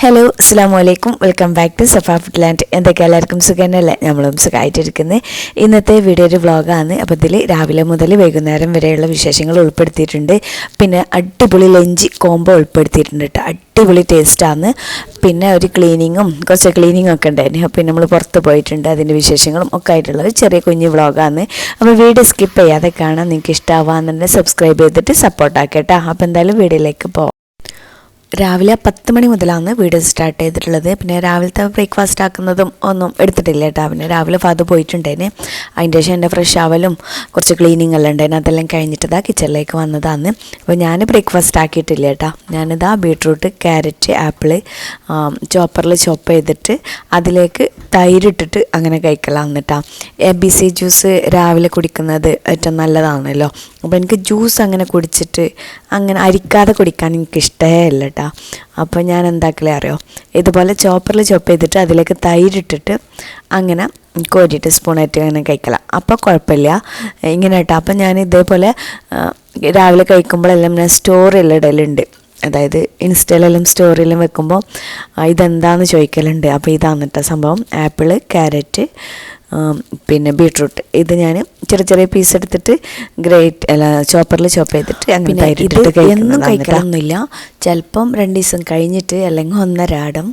Hello അസ്സാം വലൈക്കും welcome back to Safa food land എന്തൊക്കെ എല്ലാവർക്കും സുഖമല്ലേ നമ്മളും സുഖമായിട്ടിരിക്കുന്നത് ഇന്നത്തെ വീഡിയോ ഒരു വ്ളോഗാണ് അപ്പോൾ ഇതിൽ രാവിലെ മുതൽ വൈകുന്നേരം വരെയുള്ള വിശേഷങ്ങൾ ഉൾപ്പെടുത്തിയിട്ടുണ്ട്. പിന്നെ അടിപൊളി ലഞ്ച് കോംബോ ഉൾപ്പെടുത്തിയിട്ടുണ്ട് കേട്ടോ. അടിപൊളി ടേസ്റ്റാണ് പിന്നെ ഒരു ക്ലീനിങ്ങും കുറച്ച് ക്ലീനിങ്ങും ഒക്കെ ഉണ്ടായിരുന്നു. പിന്നെ നമ്മൾ പുറത്ത് പോയിട്ടുണ്ട്. അതിന്റെ വിശേഷങ്ങളും ഒക്കെ ആയിട്ടുള്ള ഒരു ചെറിയ കുഞ്ഞ് വ്ളോഗാണ് അപ്പോൾ വീഡിയോ സ്കിപ്പ് ചെയ്യാതെ കാണാൻ നിങ്ങൾക്ക് ഇഷ്ടമാവാന്നുണ്ടെങ്കിൽ സബ്സ്ക്രൈബ് ചെയ്തിട്ട് സപ്പോർട്ടാക്കട്ടോ അപ്പോൾ എന്തായാലും വീഡിയോയിലേക്ക് പോകാം രാവിലെ പത്ത് മണി മുതലാണ് വീഡിയോ സ്റ്റാർട്ട് ചെയ്തിട്ടുള്ളത്. പിന്നെ രാവിലത്തെ ബ്രേക്ക്ഫാസ്റ്റ് ആക്കുന്നതും ഒന്നും എടുത്തിട്ടില്ല കേട്ടോ പിന്നെ രാവിലെ ഫാദർ പോയിട്ടുണ്ടായിരുന്നു അതിന്റെ ശേഷം എന്റെ ഫ്രഷ് ആവലും കുറച്ച് ക്ലീനിങ് എല്ലാം ഉണ്ടായിരുന്നു അതെല്ലാം കഴിഞ്ഞിട്ടതാ കിച്ചണിലേക്ക് വന്നതാണ്. അപ്പോൾ ഞാൻ ബ്രേക്ക്ഫാസ്റ്റ് ആക്കിയിട്ടില്ല കേട്ടോ. ഞാനിതാ ബീട്രൂട്ട് ക്യാരറ്റ് ആപ്പിൾ ചോപ്പറിൽ ചോപ്പ് ചെയ്തിട്ട് അതിലേക്ക് തൈരിട്ടിട്ട് അങ്ങനെ കഴിക്കലാന്ന് കേട്ടോ എ ബി സി ജ്യൂസ് രാവിലെ കുടിക്കുന്നത് ഏറ്റവും നല്ലതാണല്ലോ. അപ്പോൾ എനിക്ക് ജ്യൂസ് അങ്ങനെ കുടിച്ചിട്ട് അങ്ങനെ അരിക്കാതെ കുടിക്കാൻ എനിക്ക് ഇഷ്ടമേ ഇല്ല കേട്ടോ അപ്പോൾ ഞാൻ എന്താക്കലേ അറിയോ? ഇതുപോലെ ചോപ്പറിൽ ചോപ്പ് ചെയ്തിട്ട് അതിലേക്ക് തൈരിട്ടിട്ട് അങ്ങനെ കോരിയിട്ട് സ്പൂണായിട്ട് അങ്ങനെ കഴിക്കല. അപ്പോൾ കുഴപ്പമില്ല. ഇങ്ങനെ കേട്ടോ അപ്പം ഞാൻ ഇതേപോലെ രാവിലെ കഴിക്കുമ്പോഴെല്ലാം ഞാൻ സ്റ്റോറിൽ ഇടലുണ്ട്. അതായത് ഇൻസ്റ്റയിലെല്ലാം സ്റ്റോറിയിലും വെക്കുമ്പോൾ ഇതെന്താന്ന് ചോദിക്കലുണ്ട്? അപ്പോൾ ഇതാണ് കേട്ടോ സംഭവം. ആപ്പിൾ ക്യാരറ്റ് പിന്നെ ബീട്രൂട്ട്. ഇത് ഞാൻ ചെറിയ ചെറിയ പീസ് എടുത്തിട്ട് ഗ്രേറ്റ് അല്ല ചോപ്പറിൽ ചോപ്പ് ചെയ്തിട്ട് അങ്ങനെ തൈരിട്ടിട്ട് എന്നും ചിലപ്പം രണ്ട് ദിവസം കഴിഞ്ഞിട്ട് അല്ലെങ്കിൽ ഒന്നരാടം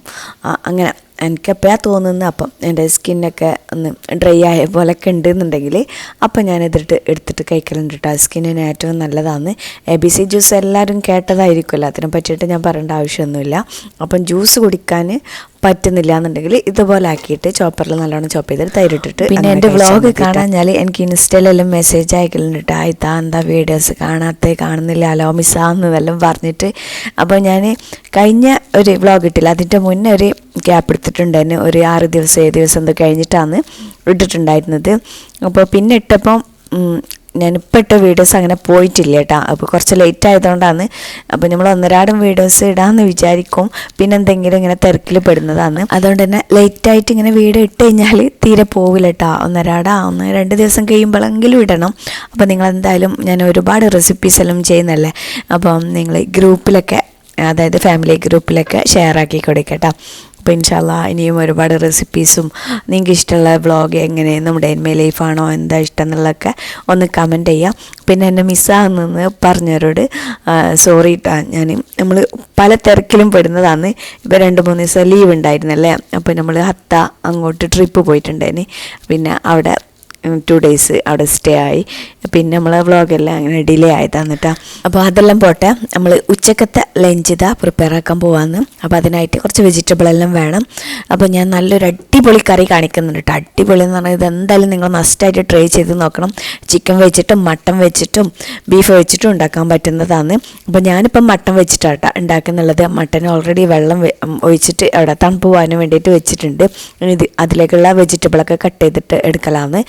അങ്ങനെ എനിക്ക് എപ്പോഴാണ് തോന്നുന്നത്. അപ്പം എന്റെ സ്കിന്നൊക്കെ ഒന്ന് ഡ്രൈ ആയ പോലൊക്കെ ഉണ്ടെന്നുണ്ടെങ്കിൽ അപ്പം ഞാൻ ഇതിട്ട് എടുത്തിട്ട് കഴിക്കലുണ്ട് കേട്ടോ സ്കിന്നിന് ഏറ്റവും നല്ലതാണ്. എ ബി സി ജ്യൂസ് എല്ലാവരും കേട്ടതായിരിക്കുമല്ലോ. അതിനെ പറ്റിയിട്ട് ഞാൻ പറയേണ്ട ആവശ്യമൊന്നുമില്ല. അപ്പം ജ്യൂസ് കുടിക്കാൻ പറ്റുന്നില്ല എന്നുണ്ടെങ്കിൽ ഇതുപോലെ ആക്കിയിട്ട് ചോപ്പറിൽ നല്ലോണം ചോപ്പ് ചെയ്തിട്ട് തൈരിട്ടിട്ട് പിന്നെ എന്റെ വ്ളോഗ് കാണാഞ്ഞാൽ എനിക്ക് ഇൻസ്റ്റയിലെല്ലാം മെസ്സേജ് അയക്കലുണ്ട് കേട്ടോ ഇതാ എന്താ വീഡിയോസ്? കാണാത്ത കാണുന്നില്ല അലോ മിസ്സാന്നെല്ലാം പറഞ്ഞിട്ട്. അപ്പോൾ ഞാൻ കഴിഞ്ഞ ഒരു വ്ളോഗ് ഇട്ടില്ല. അതിന്റെ മുന്നേ ഒരു ഗ്യാപ്പ് എടുത്തിട്ടുണ്ടായിരുന്നു ഒരു ആറ് ദിവസം ഏഴ് ദിവസം എന്തോ കഴിഞ്ഞിട്ടാണ് ഇട്ടിട്ടുണ്ടായിരുന്നത്. അപ്പോൾ പിന്നെ ഇട്ടപ്പം ഞാനിപ്പോൾ ഇട്ട വീഡിയോസ് അങ്ങനെ പോയിട്ടില്ല കേട്ടോ. അപ്പോൾ കുറച്ച് ലേറ്റ് ആയതുകൊണ്ടാണ്. അപ്പോൾ നമ്മൾ ഒന്നരാടും വീഡിയോസ് ഇടാമെന്ന് വിചാരിക്കും. പിന്നെ എന്തെങ്കിലും ഇങ്ങനെ തിരക്കിൽ പെടുന്നതാണ്. അതുകൊണ്ട് തന്നെ ലേറ്റ് ആയിട്ട് ഇങ്ങനെ വീഡിയോ ഇട്ട് കഴിഞ്ഞാൽ തീരെ പോവില്ല കേട്ടോ. ഒന്നരാടാ ഒന്ന് രണ്ട് ദിവസം കഴിയുമ്പോഴെങ്കിലും ഇടണം. അപ്പോൾ നിങ്ങൾ എന്തായാലും ഞാൻ ഒരുപാട് റെസിപ്പീസ് എല്ലാം ചെയ്യുന്നല്ലേ? അപ്പം നിങ്ങൾ ഗ്രൂപ്പിലൊക്കെ അതായത് ഫാമിലി ഗ്രൂപ്പിലൊക്കെ ഷെയർ ആക്കി കൊടുക്കട്ടോ അപ്പോൾ ഇൻഷാല്ല ഇനിയും ഒരുപാട് റെസിപ്പീസും നിങ്ങൾക്ക് ഇഷ്ടമുള്ള വ്ളോഗ് എങ്ങനെ നമ്മുടെ എന്റെ ലൈഫാണോ എന്താ ഇഷ്ടം എന്നുള്ളതൊക്കെ ഒന്ന് കമന്റ് ചെയ്യാം. പിന്നെ എന്നെ മിസ്സാകുന്നെന്ന് പറഞ്ഞവരോട് സോറി ഇട്ടാ ഞാൻ നമ്മൾ പല തിരക്കിലും പെടുന്നതാണ്. ഇപ്പോൾ രണ്ട് മൂന്ന് ദിവസം ലീവ് ഉണ്ടായിരുന്നല്ലേ? അപ്പോൾ നമ്മൾ ഹത്ത അങ്ങോട്ട് ട്രിപ്പ് പോയിട്ടുണ്ടായിരുന്നു പിന്നെ അവിടെ ടു ഡേയ്സ് അവിടെ സ്റ്റേ ആയി. പിന്നെ നമ്മളെ വ്ളോഗെല്ലാം അങ്ങനെ ഡിലേ ആയതാണ് കേട്ടോ അപ്പോൾ അതെല്ലാം പോട്ടെ. നമ്മൾ ഉച്ചക്കത്തെ ലഞ്ച് ഇതാ പ്രിപ്പയർ ആക്കാൻ പോവാന്ന്. അപ്പോൾ അതിനായിട്ട് കുറച്ച് വെജിറ്റബിൾ എല്ലാം വേണം. അപ്പോൾ ഞാൻ നല്ലൊരു അടിപൊളി കറി കാണിക്കുന്നുണ്ട് കേട്ടോ. അടിപൊളി എന്ന് പറഞ്ഞാൽ ഇതെന്തായാലും നിങ്ങൾ മസ്റ്റായിട്ട് ട്രൈ ചെയ്ത് നോക്കണം. ചിക്കൻ വെച്ചിട്ടും മട്ടൻ വെച്ചിട്ടും ബീഫ് വെച്ചിട്ടും ഉണ്ടാക്കാൻ പറ്റുന്നതാണ് അപ്പോൾ ഞാനിപ്പം മട്ടൻ വെച്ചിട്ടാണ് കേട്ടോ ഉണ്ടാക്കുന്നുള്ളത്. മട്ടൻ ഓൾറെഡി വെള്ളം ഒഴിച്ചിട്ട് അവിടെ തണുപ്പ് പോകാനും വേണ്ടിയിട്ട് വെച്ചിട്ടുണ്ട്. ഇത് അതിലേക്കുള്ള വെജിറ്റബിളൊക്കെ കട്ട് ചെയ്തിട്ട് എടുക്കലാന്ന്.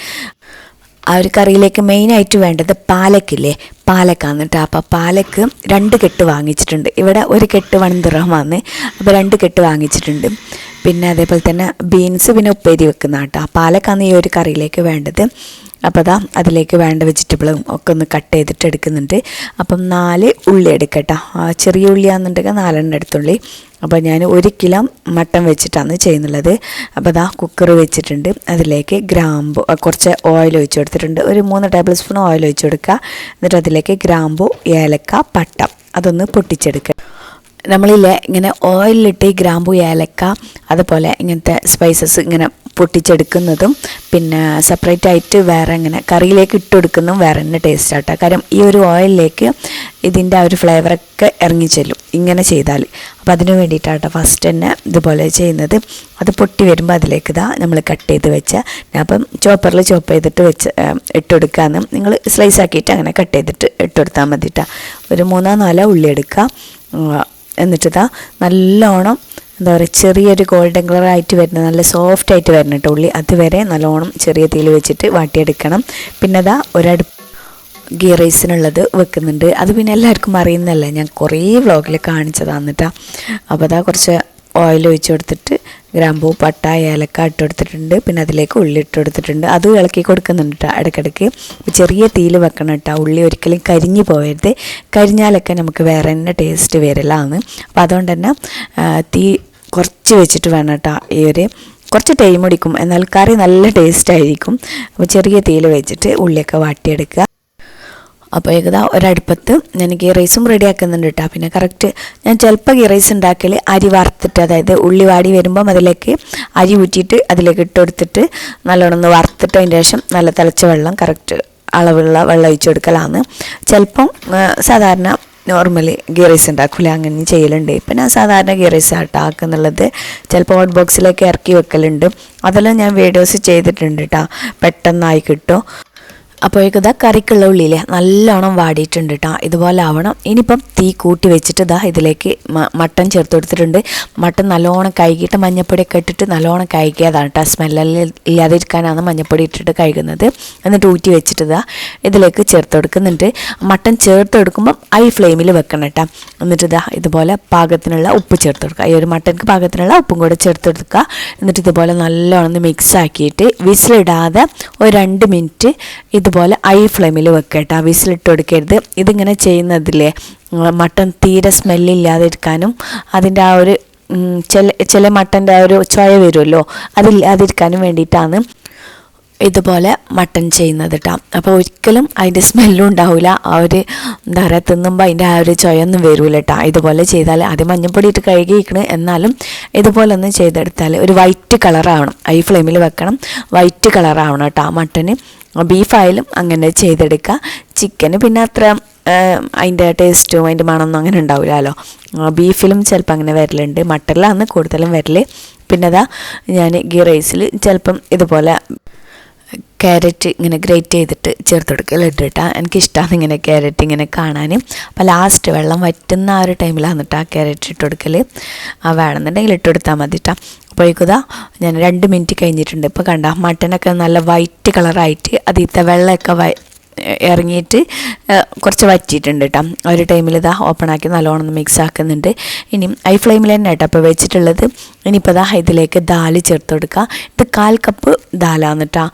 ആ ഒരു കറിയിലേക്ക് മെയിനായിട്ട് വേണ്ടത് പാലക്കില്ലേ? പാലക്കാണ് കേട്ടോ അപ്പോൾ പാലക്ക് രണ്ട് കെട്ട് വാങ്ങിച്ചിട്ടുണ്ട്. ഇവിടെ ഒരു കെട്ട് വണന്തിറമാണ് അപ്പോൾ രണ്ട് കെട്ട് വാങ്ങിച്ചിട്ടുണ്ട്. പിന്നെ അതേപോലെ തന്നെ ബീൻസ് പിന്നെ ഉപ്പേരി വെക്കുന്ന കേട്ടോ പാലക്കാണ് ഈ ഒരു കറിയിലേക്ക് വേണ്ടത് അപ്പോൾ അതാ അതിലേക്ക് വേണ്ട വെജിറ്റബിളും ഒക്കെ ഒന്ന് കട്ട് ചെയ്തിട്ട് എടുക്കുന്നുണ്ട്. അപ്പം നാല് ഉള്ളി എടുക്കട്ടോ. ചെറിയ ഉള്ളിയാണെന്നുണ്ടെങ്കിൽ നാലെണ്ണം എടുത്തുള്ളി. അപ്പോൾ ഞാൻ ഒരു കിലോ മട്ടൻ വെച്ചിട്ടാണ് ചെയ്യുന്നുള്ളത്. അപ്പോൾ അതാ കുക്കർ വെച്ചിട്ടുണ്ട്. അതിലേക്ക് ഗ്രാമ്പു കുറച്ച് ഓയിൽ ഒഴിച്ചു കൊടുത്തിട്ടുണ്ട്. ഒരു മൂന്ന് ടേബിൾ സ്പൂൺ ഓയിൽ ഒഴിച്ചു കൊടുക്കുക. എന്നിട്ട് അതിലേക്ക് ഗ്രാമ്പു ഏലക്ക പട്ട അതൊന്ന് പൊട്ടിച്ചെടുക്കുക. നമ്മളില്ലേ ഇങ്ങനെ ഓയിലിട്ട് ഗ്രാമ്പു ഏലക്ക അതുപോലെ ഇങ്ങനത്തെ സ്പൈസസ് ഇങ്ങനെ പൊട്ടിച്ചെടുക്കുന്നതും പിന്നെ സെപ്പറേറ്റ് ആയിട്ട് വേറെ ഇങ്ങനെ കറിയിലേക്ക് ഇട്ട് കൊടുക്കുന്നതും വേറെ തന്നെ ടേസ്റ്റ് ആട്ടോ കാര്യം ഈ ഒരു ഓയിലിലേക്ക് ഇതിന്റെ ആ ഒരു ഫ്ലേവറൊക്കെ ഇറങ്ങി ചെല്ലും. ഇങ്ങനെ ചെയ്താൽ. അപ്പോൾ അതിന് വേണ്ടിയിട്ടാട്ടോ ഫസ്റ്റ് തന്നെ ഇതുപോലെ ചെയ്യുന്നത്. അത് പൊട്ടി വരുമ്പോൾ അതിലേക്ക് ഇതാ നമ്മൾ കട്ട് ചെയ്ത് വെച്ച അപ്പം ചോപ്പറിൽ ചോപ്പ് ചെയ്തിട്ട് വെച്ച് ഇട്ടുകൊടുക്കാമെന്ന് ഇട്ട് കൊടുക്കാമെന്ന് നിങ്ങൾ സ്ലൈസ് ആക്കിയിട്ട് അങ്ങനെ കട്ട് ചെയ്തിട്ട് ഇട്ട് കൊടുത്താൽ മതി ട്ടോ. ഒരു മൂന്നോ നാലോ ഉള്ളി എടുക്കുക എന്നിട്ടിതാ നല്ലോണം എന്താ പറയുക ചെറിയൊരു ഗോൾഡൻ കളർ ആയിട്ട് വരുന്ന നല്ല സോഫ്റ്റ് ആയിട്ട് വരുന്ന കേട്ടോ ഉള്ളി അതുവരെ നല്ലോണം ചെറിയ തീയിൽ വെച്ചിട്ട് വാട്ടിയെടുക്കണം. പിന്നെ അതാ ഒരടുപ്പ് ഗീ റൈസിനുള്ളത് വെക്കുന്നുണ്ട്. അത് പിന്നെ എല്ലാവർക്കും അറിയുന്നതല്ലേ. ഞാൻ കുറേ വ്ളോഗിൽ കാണിച്ചതാണ് കേട്ടോ അപ്പോൾ അതാ കുറച്ച് ഓയിൽ ഒഴിച്ച് കൊടുത്തിട്ട് ഗ്രാമ്പൂ പട്ട ഏലക്ക ഇട്ട് കൊടുത്തിട്ടുണ്ട്. പിന്നെ അതിലേക്ക് ഉള്ളി ഇട്ട് കൊടുത്തിട്ടുണ്ട്. അതും ഇളക്കി കൊടുക്കുന്നുണ്ട് കേട്ടോ ഇടയ്ക്കിടയ്ക്ക്. ചെറിയ തീയിൽ വെക്കണം കേട്ടോ ഉള്ളി ഒരിക്കലും കരിഞ്ഞു പോയരുത് കരിഞ്ഞാലൊക്കെ നമുക്ക് വേറെ തന്നെ ടേസ്റ്റ് വരലാണ്. അപ്പോൾ അതുകൊണ്ട് തന്നെ തീ കുറച്ച് വെച്ചിട്ട് വേണം കേട്ടോ ഈ ഒരു കുറച്ച് ടൈം എടുക്കും എന്നാൽ കറി നല്ല ടേസ്റ്റ് ആയിരിക്കും. അപ്പോൾ ചെറിയ തീയിൽ വെച്ചിട്ട് ഉള്ളിയൊക്കെ വാട്ടിയെടുക്കുക. അപ്പോൾ ഏകദാ ഒരടുപ്പത്ത് ഞാൻ ഗീ റൈസും റെഡി ആക്കുന്നുണ്ട് കേട്ടോ പിന്നെ കറക്റ്റ് ഞാൻ ചിലപ്പോൾ ഗീ റൈസ് ഉണ്ടാക്കൽ അരി വറുത്തിട്ട് അതായത് ഉള്ളി വാടി വരുമ്പം അതിലേക്ക് അരി ഊറ്റിയിട്ട് അതിലേക്ക് ഇട്ട് കൊടുത്തിട്ട് നല്ലോണം ഒന്ന് വറുത്തിട്ട് അതിന്റെ ശേഷം നല്ല തിളച്ച വെള്ളം കറക്റ്റ് അളവുള്ള വെള്ളം ഒഴിച്ചു കൊടുക്കലാണ് ചിലപ്പം സാധാരണ നോർമലി ഗീ റൈസ് ഉണ്ടാക്കില്ല അങ്ങനെ ചെയ്യലുണ്ട്. ഇപ്പം ഞാൻ സാധാരണ ഗീ റൈസ് ആട്ടോ ആക്കുന്നുള്ളത്. ചിലപ്പോൾ ഹോട്ട് ബോക്സിലേക്ക് ഇറക്കി വെക്കലുണ്ട്. അതെല്ലാം ഞാൻ വീഡിയോസ് ചെയ്തിട്ടുണ്ട് കേട്ടോ പെട്ടെന്നായി കിട്ടും. അപ്പോഴേക്കും ഇതാ കറിക്കുള്ള ഉള്ളിയിലെ നല്ലോണം വാടിയിട്ടുണ്ട് കേട്ടോ ഇതുപോലെ ആവണം. ഇനിയിപ്പം തീ കൂട്ടി വെച്ചിട്ട് ഇതാ ഇതിലേക്ക് മട്ടൺ ചേർത്ത് കൊടുത്തിട്ടുണ്ട്. മട്ടൻ നല്ലോണം കഴുകിയിട്ട് മഞ്ഞപ്പൊടിയൊക്കെ ഇട്ടിട്ട് നല്ലോണം കഴുകിയതാണ് കേട്ടോ സ്മെല്ലെല്ലാം ഇല്ലാതിരിക്കാനാണ് മഞ്ഞപ്പൊടി ഇട്ടിട്ട് കഴുകുന്നത്. എന്നിട്ട് ഊറ്റി വെച്ചിട്ട് ഇതാ ഇതിലേക്ക് ചേർത്ത് കൊടുക്കുന്നുണ്ട്. മട്ടൻ ചേർത്ത് കൊടുക്കുമ്പം ഹൈ ഫ്ലെയിമിൽ വെക്കണം കേട്ടോ എന്നിട്ട് ഇതാ ഇതുപോലെ പാകത്തിനുള്ള ഉപ്പ് ചേർത്ത് കൊടുക്കുക. ഈ ഒരു മട്ടൻക്ക് പാകത്തിനുള്ള ഉപ്പും കൂടെ ചേർത്ത് കൊടുക്കുക. എന്നിട്ട് ഇതുപോലെ നല്ലോണം മിക്സ് ആക്കിയിട്ട് വിസിലിടാതെ ഒരു രണ്ട് മിനിറ്റ് ഇതുപോലെ ഐ ഫ്ലെയിമിൽ വെക്കട്ടോ. വിസിലിട്ട് കൊടുക്കരുത്. ഇതിങ്ങനെ ചെയ്യുന്നതില്ലേ? മട്ടൺ തീരെ സ്മെല്ലില്ലാതിരിക്കാനും അതിന്റെ ആ ഒരു ചില ചില മട്ടന്റെ ആ ഒരു ചൊയ വരുമല്ലോ? അതില്ലാതിരിക്കാനും വേണ്ടിയിട്ടാണ് ഇതുപോലെ മട്ടൺ ചെയ്യുന്നത് കേട്ടോ അപ്പോൾ ഒരിക്കലും അതിന്റെ സ്മെല്ലും ഉണ്ടാവില്ല ആ ഒരു എന്താ പറയുക തിന്നുമ്പോൾ അതിന്റെ ആ ഒരു ചൊയൊന്നും വരില്ല കേട്ടോ ഇതുപോലെ ചെയ്താൽ ആദ്യം മഞ്ഞപ്പൊടി ഇട്ട് കഴുകിയിരിക്കണ് എന്നാലും ഇതുപോലെ ഒന്ന് ചെയ്തെടുത്താൽ ഒരു വൈറ്റ് കളറാവണം ഐ ഫ്ലെയിമിൽ വെക്കണം. വൈറ്റ് കളറാവണം കേട്ടോ മട്ടന്. ബീഫായാലും അങ്ങനെ ചെയ്തെടുക്കുക ചിക്കന് പിന്നെ അത്ര അതിന്റെ ടേസ്റ്റും അതിന്റെ മണമൊന്നും അങ്ങനെ ഉണ്ടാവില്ലല്ലോ ബീഫിലും ചിലപ്പോൾ അങ്ങനെ വരലുണ്ട്. മട്ടനിലാണ് കൂടുതലും വരൽ പിന്നെ അതാ ഞാൻ ഗീ റൈസിൽ ചിലപ്പം ഇതുപോലെ ക്യാരറ്റ് ഇങ്ങനെ ഗ്രേറ്റ് ചെയ്തിട്ട് ചേർത്ത് കൊടുക്കലുണ്ട് കേട്ടോ എനിക്കിഷ്ടമാണ് ഇങ്ങനെ ക്യാരറ്റ് ഇങ്ങനെ കാണാൻ അപ്പോൾ ലാസ്റ്റ് വെള്ളം വറ്റുന്ന ആ ഒരു ടൈമിലാണ് കേട്ടോ ആ ക്യാരറ്റ് ഇട്ട് കൊടുക്കൽ ആ വേണമെന്നുണ്ടെങ്കിൽ ഇട്ട് കൊടുത്താൽ മതി കേട്ടോ അപ്പോഴേക്കുതാ ഞാൻ രണ്ട് മിനിറ്റ് കഴിഞ്ഞിട്ടുണ്ട്. ഇപ്പോൾ കണ്ട മട്ടനൊക്കെ നല്ല വൈറ്റ് കളറായിട്ട് അതിത്തെ വെള്ളമൊക്കെ വൈ ഇറങ്ങിയിട്ട് കുറച്ച് വറ്റിയിട്ടുണ്ട് കേട്ടോ ഒരു ടൈമിൽ ഇതാ ഓപ്പൺ ആക്കി നല്ലോണം മിക്സ് ആക്കുന്നുണ്ട്. ഇനി ഐ ഫ്ലെയിമിൽ തന്നെ കേട്ടോ അപ്പോൾ വെച്ചിട്ടുള്ളത്. ഇനിയിപ്പോൾ ഇതാ ഇതിലേക്ക് ദാൽ ചേർത്ത് കൊടുക്കുക ഇത് കാൽ കപ്പ് ദാലാണ് കേട്ടോ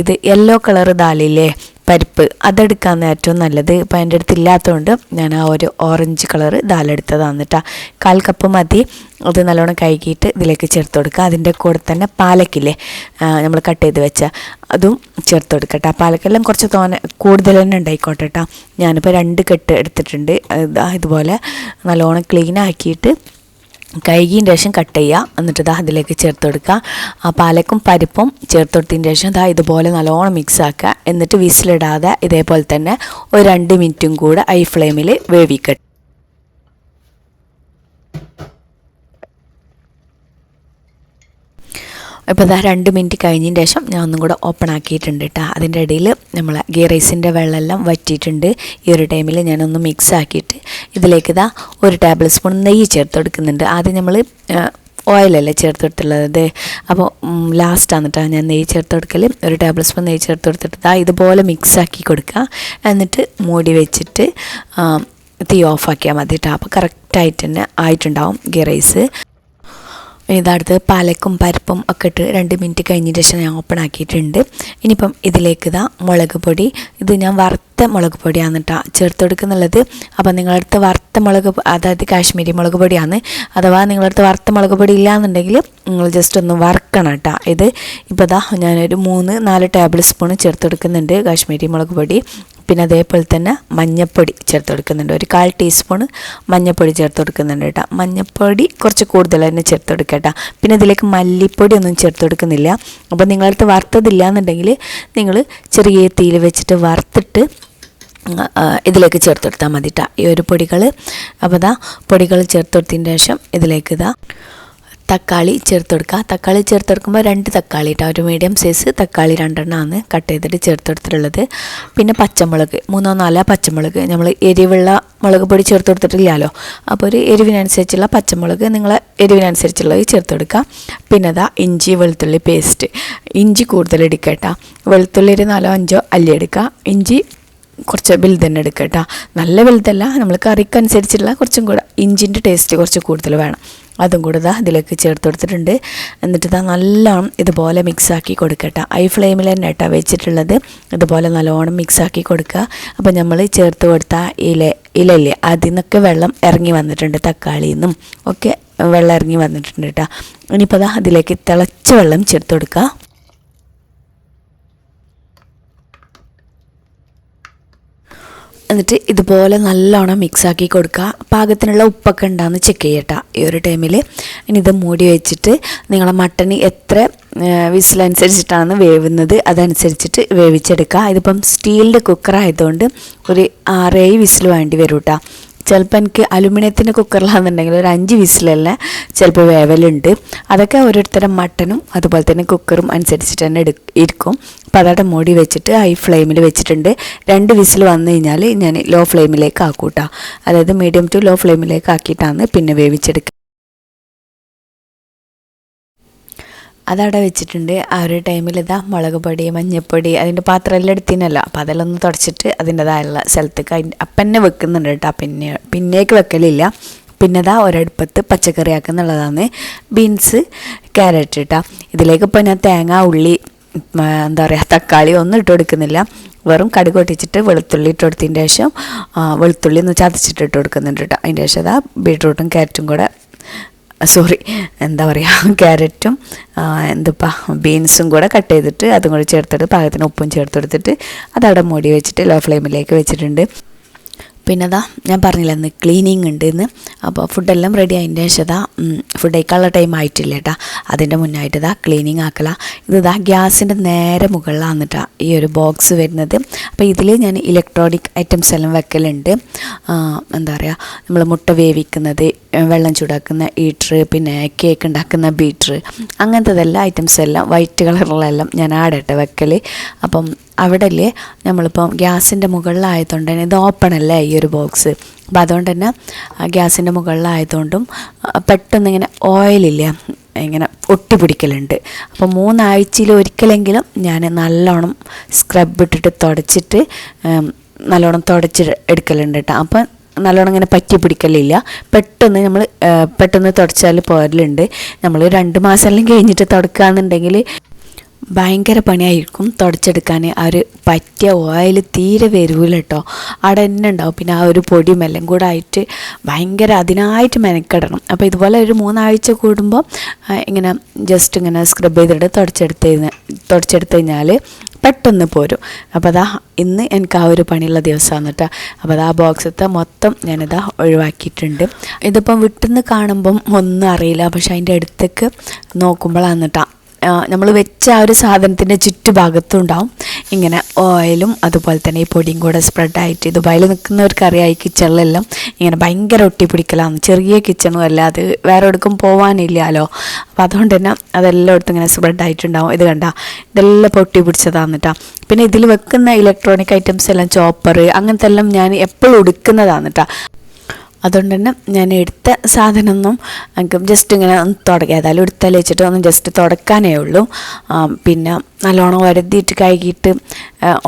ഇത് യെല്ലോ കളർ ദാലില്ലേ പരിപ്പ്. അതെടുക്കാന്ന് ഏറ്റവും നല്ലത്. ഇപ്പം എന്റെ അടുത്ത് ഇല്ലാത്തതുകൊണ്ട് ഞാൻ ആ ഒരു ഓറഞ്ച് കളർ ദാലെടുത്തതാണ് കേട്ടോ കാൽ കപ്പ് മതി. അത് നല്ലോണം കഴുകിയിട്ട് ഇതിലേക്ക് ചേർത്ത് കൊടുക്കുക. അതിന്റെ കൂടെ തന്നെ പാലക്കില്ലേ നമ്മൾ കട്ട് ചെയ്ത് വെച്ച അതും ചേർത്ത് കൊടുക്കട്ടെ പാലക്കെല്ലാം കുറച്ച് തോന്നെ കൂടുതൽ തന്നെ ഉണ്ടായിക്കോട്ടെ കേട്ടോ ഞാനിപ്പോൾ രണ്ട് കെട്ട് എടുത്തിട്ടുണ്ട്. ഇതാ ഇതുപോലെ നല്ലോണം ക്ലീൻ ആക്കിയിട്ട് കഴുകിയതിന് ശേഷം കട്ട് ചെയ്യുക എന്നിട്ട് ഇതാ അതിലേക്ക് ചേർത്ത് കൊടുക്കുക ആ പാലക്കും പരിപ്പും ചേർത്ത് കൊടുത്തതിന് ശേഷം ഇതാ ഇതുപോലെ നല്ലോണം മിക്സ് ആക്കുക എന്നിട്ട് വിസിലിടാതെ ഇതേപോലെ തന്നെ ഒരു രണ്ട് മിനിറ്റും കൂടെ ഹൈ ഫ്ലെയിമിൽ വേവിക്കട്ടെ ഇപ്പോൾ ഇതാ രണ്ട് മിനിറ്റ് കഴിഞ്ഞതിന് ശേഷം ഞാൻ ഒന്നും കൂടെ ഓപ്പൺ ആക്കിയിട്ടുണ്ട് കേട്ടോ അതിന്റെ ഇടയിൽ നമ്മൾ ഗീ റൈസിന്റെ വെള്ളമെല്ലാം വറ്റിയിട്ടുണ്ട്. ഈ ഒരു ടൈമിൽ ഞാനൊന്ന് മിക്സ് ആക്കിയിട്ട് ഇതിലേക്ക് ഇതാ ഒരു ടേബിൾ സ്പൂൺ നെയ്യ് ചേർത്ത് കൊടുക്കുന്നുണ്ട് ആദ്യം നമ്മൾ ഓയിലല്ലേ ചേർത്ത് കൊടുത്തുള്ളത് അപ്പോൾ ലാസ്റ്റാണ് കേട്ടോ ഞാൻ നെയ്യ് ചേർത്ത് കൊടുക്കൽ ഒരു ടേബിൾ സ്പൂൺ നെയ്യ് ചേർത്ത് കൊടുത്തിട്ട് ഇതാ ഇതുപോലെ മിക്സ് ആക്കി കൊടുക്കുക. എന്നിട്ട് മൂടി വെച്ചിട്ട് തീ ഓഫാക്കിയാൽ മതി കേട്ടോ അപ്പോൾ കറക്റ്റായിട്ട് തന്നെ ആയിട്ടുണ്ടാവും ഗീ റൈസ് ഇതടുത്ത് പാലക്കും പരിപ്പും ഒക്കെ ഇട്ട് രണ്ട് മിനിറ്റ് കഴിഞ്ഞതിന് ശേഷം ഞാൻ ഓപ്പൺ ആക്കിയിട്ടുണ്ട്. ഇനിയിപ്പം ഇതിലേക്ക് ഇതാ മുളക് പൊടി. ഇത് ഞാൻ വറുത്ത മുളക് പൊടിയാണ് കേട്ടോ ചേർത്ത് കൊടുക്കുന്നുള്ളത് അപ്പം നിങ്ങളടുത്ത് വറുത്ത മുളക് അതായത് കാശ്മീരി മുളക് പൊടിയാണ്. അഥവാ നിങ്ങളടുത്ത് വറുത്ത മുളക് പൊടി ഇല്ലാന്നുണ്ടെങ്കിൽ നിങ്ങൾ ജസ്റ്റ് ഒന്ന് വറുക്കണം കേട്ടോ ഇത് ഇപ്പോൾ ഇതാ ഞാനൊരു മൂന്ന് നാല് ടേബിൾ സ്പൂൺ ചേർത്ത് കൊടുക്കുന്നുണ്ട് കാശ്മീരി മുളക് പൊടി. പിന്നെ അതേപോലെ തന്നെ മഞ്ഞൾപ്പൊടി ചേർത്ത് കൊടുക്കുന്നുണ്ട് ഒരു കാൽ ടീസ്പൂൺ മഞ്ഞൾപ്പൊടി ചേർത്ത് കൊടുക്കുന്നുണ്ട് കേട്ടോ മഞ്ഞൾപ്പൊടി കുറച്ച് കൂടുതൽ തന്നെ ചേർത്ത് കൊടുക്കുക കേട്ടോ പിന്നെ ഇതിലേക്ക് മല്ലിപ്പൊടി ഒന്നും ചേർത്ത് കൊടുക്കുന്നില്ല അപ്പോൾ നിങ്ങളടുത്ത് വറുത്തതില്ല എന്നുണ്ടെങ്കിൽ നിങ്ങൾ ചെറിയ തീയിൽ വെച്ചിട്ട് വറുത്തിട്ട് ഇതിലേക്ക് ചേർത്ത് കൊടുത്താൽ മതി കേട്ടോ ഈ ഒരു പൊടികൾ അപ്പോൾ ഇതാ പൊടികൾ ചേർത്ത് കൊടുത്തതിന് ശേഷം ഇതിലേക്ക് ഇതാ തക്കാളി ചേർത്ത് കൊടുക്കുക തക്കാളി ചേർത്ത് കൊടുക്കുമ്പോൾ രണ്ട് തക്കാളി കേട്ടോ ഒരു മീഡിയം സൈസ് തക്കാളി രണ്ടെണ്ണമാണ് കട്ട് ചെയ്തിട്ട് ചേർത്ത് കൊടുത്തിട്ടുള്ളത് പിന്നെ പച്ചമുളക് മൂന്നോ നാലോ പച്ചമുളക്. നമ്മൾ എരിവുള്ള മുളക് പൊടി ചേർത്ത് കൊടുത്തിട്ടില്ലല്ലോ അപ്പോൾ ഒരു എരിവിനനുസരിച്ചുള്ള പച്ചമുളക് നിങ്ങൾ എരിവിനനുസരിച്ചുള്ളത് ചേർത്ത് കൊടുക്കുക പിന്നെ അതാ ഇഞ്ചി വെളുത്തുള്ളി പേസ്റ്റ് ഇഞ്ചി കൂടുതൽ എടുക്കട്ടോ വെളുത്തുള്ളി ഒരു നാലോ അഞ്ചോ അല്ലി എടുക്കുക ഇഞ്ചി കുറച്ച് വലുത് തന്നെ എടുക്കുക കേട്ടോ. നല്ല വലുതല്ല നമ്മൾ കറിക്കനുസരിച്ചുള്ള കുറച്ചും കൂടെ ഇഞ്ചിന്റെ ടേസ്റ്റ് കുറച്ച് കൂടുതൽ വേണം. അതും കൂടെ ഇതാ ഇതിലേക്ക് ചേർത്ത് കൊടുത്തിട്ടുണ്ട്. എന്നിട്ട് ഇതാ നല്ലോണം ഇതുപോലെ മിക്സാക്കി കൊടുക്കട്ട ഹൈ ഫ്ലെയിമിൽ തന്നെ കേട്ടോ വെച്ചിട്ടുള്ളത്. ഇതുപോലെ നല്ലോണം മിക്സാക്കി കൊടുക്കുക. അപ്പോൾ നമ്മൾ ചേർത്ത് കൊടുത്ത ഇല ഇലയില്ലേ അതിൽ നിന്നൊക്കെ വെള്ളം ഇറങ്ങി വന്നിട്ടുണ്ട് തക്കാളിയിൽ നിന്നും ഒക്കെ വെള്ളം ഇറങ്ങി വന്നിട്ടുണ്ട് കേട്ടോ. ഇനിയിപ്പോൾ അതാ അതിലേക്ക് തിളച്ച വെള്ളം ചേർത്ത് കൊടുക്കുക. എന്നിട്ട് ഇതുപോലെ നല്ലോണം മിക്സാക്കി കൊടുക്കുക. പാകത്തിനുള്ള ഉപ്പൊക്കെ ഉണ്ടാകുന്ന ചെക്ക് ചെയ്യട്ടോ. ഈ ഒരു ടൈമിൽ ഇനി ഇത് മൂടി വെച്ചിട്ട് നിങ്ങളെ മട്ടൺ എത്ര വിസിലനുസരിച്ചിട്ടാണ് വേവുന്നത് അതനുസരിച്ചിട്ട് വേവിച്ചെടുക്കുക. ഇതിപ്പം സ്റ്റീലിന്റെ കുക്കർ ആയതുകൊണ്ട് ഒരു ആറേഴ് വിസിൽ വേണ്ടി വരും കേട്ടോ ചിലപ്പോൾ എനിക്ക് അലുമിനിയത്തിന്റെ കുക്കറിലാണെന്നുണ്ടെങ്കിൽ ഒരു അഞ്ച് വിസിലല്ല ചിലപ്പോൾ വേവലുണ്ട്. അതൊക്കെ ഓരോരുത്തരുടെ മട്ടനും അതുപോലെ തന്നെ കുക്കറും അനുസരിച്ചിട്ട് തന്നെ എടു ഇരിക്കും. അപ്പോൾ അതവിടെ മൂടി വെച്ചിട്ട് ഹൈ ഫ്ലെയിമിൽ വെച്ചിട്ടുണ്ട്. രണ്ട് വിസിൽ വന്നു കഴിഞ്ഞാൽ ഞാൻ ലോ ഫ്ലെയിമിലേക്ക് ആക്കൂട്ടാ. അതായത് മീഡിയം ടു ലോ ഫ്ലെയിമിലേക്ക് ആക്കിയിട്ടാണ് പിന്നെ വേവിച്ചെടുക്കുക അതവിടെ വെച്ചിട്ടുണ്ട്. ആ ഒരു ടൈമിൽ ഇതാ മുളക് പൊടി മഞ്ഞൾപ്പൊടി അതിന്റെ പാത്രം എല്ലാം എടുത്തിനല്ലോ. അപ്പോൾ അതെല്ലാം ഒന്ന് തുടച്ചിട്ട് അതിന്റെതായുള്ള സ്ഥലത്തേക്ക് അതിന്റെ അപ്പം തന്നെ വെക്കുന്നുണ്ട് കേട്ടോ. പിന്നെ പിന്നേക്ക് വെക്കലില്ല. പിന്നെ ഇതാ ഒരടുപ്പത്ത് പച്ചക്കറി ആക്കുന്നുള്ളതാണ് ബീൻസ് ക്യാരറ്റ് കേട്ടോ. ഇതിലേക്ക് ഇപ്പോൾ ഞാൻ തേങ്ങ ഉള്ളി എന്താ പറയുക തക്കാളി ഒന്നും ഇട്ട് കൊടുക്കുന്നില്ല. വെറും കടുക് പൊട്ടിച്ചിട്ട് വെളുത്തുള്ളി ഇട്ട് കൊടുത്തതിന്റെ ശേഷം വെളുത്തുള്ളി ഒന്ന് ചതച്ചിട്ട് ഇട്ട് കൊടുക്കുന്നുണ്ട് കേട്ടോ. അതിന്റെ ശേഷം അതാ ബീട്രൂട്ടും ക്യാരറ്റും കൂടെ സോറി എന്താ പറയുക ക്യാരറ്റും എന്താ ബീൻസും കൂടെ കട്ട് ചെയ്തിട്ട് അതും കൂടി ചേർത്തിട്ട് പാകത്തിന് ഉപ്പും ചേർത്തെടുത്തിട്ട് അതവിടെ മൂടി വെച്ചിട്ട് ലോ ഫ്ലെയിമിലേക്ക് വെച്ചിട്ടുണ്ട്. പിന്നെ അതാ ഞാൻ പറഞ്ഞില്ല ഇന്ന് ക്ലീനിങ് ഉണ്ട് ഇന്ന് അപ്പോൾ ഫുഡെല്ലാം റെഡി ആയതിന്റെ ശേഷം ഫുഡ് കഴിക്കാനുള്ള ടൈം ആയിട്ടില്ല കേട്ടാ അതിന്റെ മുന്നായിട്ട് ഇതാ ക്ലീനിങ് ആക്കല. ഇത് ഗ്യാസിന്റെ നേരെ മുകളിലാണ് കേട്ടോ ഈ ഒരു ബോക്സ് വരുന്നത്. അപ്പോൾ ഇതിൽ ഞാൻ ഇലക്ട്രോണിക് ഐറ്റംസ് എല്ലാം വെക്കലുണ്ട്. എന്താ പറയുക നമ്മൾ മുട്ട വേവിക്കുന്നത് വെള്ളം ചൂടാക്കുന്ന ഈറ്റർ പിന്നെ കേക്ക് ഉണ്ടാക്കുന്ന ബീറ്റർ അങ്ങനത്തതെല്ലാം ഐറ്റംസ് എല്ലാം വൈറ്റ് കളറിലെല്ലാം ഞാൻ ആടട്ടെ വെക്കൽ അപ്പം അവിടെ നമ്മളിപ്പം ഗ്യാസിന്റെ മുകളിലായതുകൊണ്ട് തന്നെ ഇത് ഓപ്പൺ അല്ലേ ഈ ഒരു ബോക്സ്. അപ്പോൾ അതുകൊണ്ട് തന്നെ ഗ്യാസിന്റെ മുകളിലായതുകൊണ്ടും ആ, പെട്ടെന്ന് ഇങ്ങനെ ഓയിലില്ല. ഇങ്ങനെ ഒട്ടിപ്പിടിക്കലുണ്ട്. അപ്പോൾ മൂന്നാഴ്ചയിൽ ഒരിക്കലെങ്കിലും ഞാൻ നല്ലോണം സ്ക്രബ് ഇട്ടിട്ട് തുടച്ചിട്ട് നല്ലോണം തുടച്ച് എടുക്കലുണ്ട് കേട്ടോ. അപ്പം നല്ലോണം ഇങ്ങനെ പറ്റി പിടിക്കലില്ല. പെട്ടെന്ന് നമ്മൾ പെട്ടെന്ന് തുടച്ചാൽ പോരലുണ്ട്. നമ്മൾ രണ്ട് മാസമെല്ലാം കഴിഞ്ഞിട്ട് തുടക്കുകയെന്നുണ്ടെങ്കിൽ ഭയങ്കര പണിയായിരിക്കും തുടച്ചെടുക്കാൻ. ആ ഒരു പറ്റിയ ഓയിൽ തീരെ വരൂല കേട്ടോ അവിടെ തന്നെ ഉണ്ടാവും. പിന്നെ ആ ഒരു പൊടി എല്ലാം കൂടെ ആയിട്ട് ഭയങ്കര അതിനായിട്ട് മെനക്കെടണം. അപ്പോൾ ഇതുപോലെ ഒരു മൂന്നാഴ്ച കൂടുമ്പോൾ ഇങ്ങനെ ജസ്റ്റ് ഇങ്ങനെ സ്ക്രബ് ചെയ്തിട്ട് തുടച്ചെടുത്ത് തുടച്ചെടുത്ത് കഴിഞ്ഞാൽ പെട്ടെന്ന് പോരും. അപ്പോൾ അതാ ഇന്ന് എനിക്ക് ആ ഒരു പണിയുള്ള ദിവസമാണ് കേട്ടോ അപ്പോൾ അതാ ബോക്സത്തെ മൊത്തം ഞാനിതാ ഒഴിവാക്കിയിട്ടുണ്ട്. ഇതിപ്പം വിട്ടുനിന്ന് കാണുമ്പം ഒന്നും അറിയില്ല. പക്ഷെ അതിന്റെ അടുത്തേക്ക് നോക്കുമ്പോഴാണ് കേട്ടോ നമ്മൾ വെച്ച ആ ഒരു സാധനത്തിന്റെ ചുറ്റുഭാഗത്തും ഉണ്ടാവും ഇങ്ങനെ ഓയിലും അതുപോലെ തന്നെ ഈ പൊടിയും കൂടെ സ്പ്രെഡായിട്ട് ദുബായിൽ നിൽക്കുന്നവർക്ക് അറിയാം ഈ കിച്ചണിലെല്ലാം ഇങ്ങനെ ഭയങ്കര ഒട്ടിപ്പിടിക്കലാണ്. ചെറിയ കിച്ചണും അല്ല അത് വേറെ എടുക്കും പോവാനില്ലല്ലോ. അപ്പോൾ അതുകൊണ്ട് തന്നെ അതെല്ലാം അതെല്ലായിടത്തും ഇങ്ങനെ സ്പ്രെഡായിട്ടുണ്ടാവും ഇത് കണ്ട ഇതെല്ലാം പൊട്ടി പിടിച്ചതാണ് പിന്നെ ഇതിൽ വെക്കുന്ന ഇലക്ട്രോണിക് ഐറ്റംസ് എല്ലാം ചോപ്പർ അങ്ങനത്തെ എല്ലാം ഞാൻ എപ്പോഴും എടുക്കുന്നതാണ് കേട്ടോ അതുകൊണ്ട് തന്നെ ഞാൻ എടുത്ത സാധനമൊന്നും എനിക്ക് ജസ്റ്റ് ഇങ്ങനെ ഒന്ന് തുടക്കുക ഏതായാലും എടുത്താൽ വെച്ചിട്ട് ഒന്ന് ജസ്റ്റ് തുടക്കാനേ ഉള്ളൂ. പിന്നെ നല്ലോണം വരുതിയിട്ട് കഴുകിയിട്ട്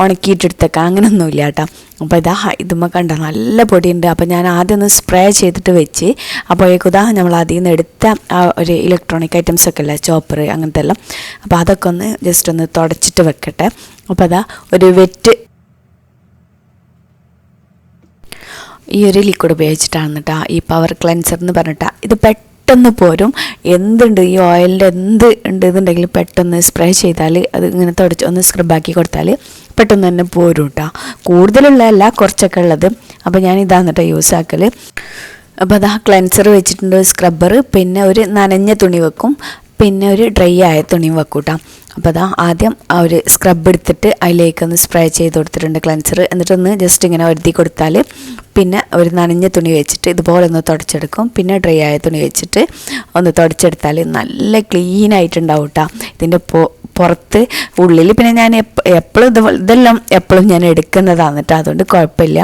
ഉണക്കിയിട്ട് എടുത്തേക്കാം അങ്ങനെയൊന്നുമില്ല കേട്ടോ. അപ്പോൾ ഇതാ ഇതുമ്മ കണ്ട നല്ല പൊടിയുണ്ട്. അപ്പോൾ ഞാൻ ആദ്യം ഒന്ന് സ്പ്രേ ചെയ്തിട്ട് വെച്ച് അപ്പോഴേക്കും ഇതാ നമ്മൾ അതിൽ നിന്ന് എടുത്ത ആ ഒരു ഇലക്ട്രോണിക് ഐറ്റംസ് ഒക്കെ അല്ലേ ചോപ്പർ അങ്ങനത്തെ എല്ലാം. അപ്പോൾ അതൊക്കെ ഒന്ന് ജസ്റ്റ് ഒന്ന് തുടച്ചിട്ട് വെക്കട്ടെ. അപ്പോൾ അതാ ഒരു വെറ്റ് ഈ ഒരു ലിക്വിഡ് ഉപയോഗിച്ചിട്ടാണ് കേട്ടോ ഈ പവർ ക്ലെൻസർ എന്ന് പറഞ്ഞിട്ടാ. ഇത് പെട്ടെന്ന് പോരും. എന്തുണ്ട്? ഈ ഓയിലിന്റെ എന്ത് ഉണ്ട് എന്നുണ്ടെങ്കിൽ പെട്ടെന്ന് സ്പ്രേ ചെയ്താൽ അത് ഇങ്ങനെ തുടച്ച് ഒന്ന് സ്ക്രബാക്കി കൊടുത്താൽ പെട്ടെന്ന് തന്നെ പോരും കേട്ടോ കൂടുതലുള്ളതല്ല കുറച്ചൊക്കെ ഉള്ളത്. അപ്പോൾ ഞാൻ ഇതാണ് കേട്ടോ യൂസ് ആക്കൽ അപ്പോൾ അതാ ക്ലെൻസർ വെച്ചിട്ടുണ്ട് സ്ക്രബ്ബർ പിന്നെ ഒരു നനഞ്ഞ തുണി വെക്കും. പിന്നെ ഒരു ഡ്രൈ ആയ തുണിയും വെക്കൂട്ടാം. കേട്ടോ അപ്പോൾ അതാ ആദ്യം ആ ഒരു സ്ക്രബ് എടുത്തിട്ട് അതിലേക്കൊന്ന് സ്പ്രേ ചെയ്ത് കൊടുത്തിട്ടുണ്ട് ക്ലെൻസർ എന്നിട്ടൊന്ന് ജസ്റ്റ് ഇങ്ങനെ വരുത്തി കൊടുത്താൽ പിന്നെ ഒരു നനഞ്ഞ തുണി വെച്ചിട്ട് ഇതുപോലെ ഒന്ന് തുടച്ചെടുക്കും. പിന്നെ ഡ്രൈ ആയ തുണി വെച്ചിട്ട് ഒന്ന് തുടച്ചെടുത്താൽ നല്ല ക്ലീൻ ആയിട്ടുണ്ടാവും കേട്ടോ ഇതിന്റെ പുറത്ത് ഉള്ളിൽ പിന്നെ ഞാൻ എപ്പോഴും ഇത് ഇതെല്ലാം എപ്പോഴും ഞാൻ എടുക്കുന്നതാണ് കേട്ടോ അതുകൊണ്ട് കുഴപ്പമില്ല.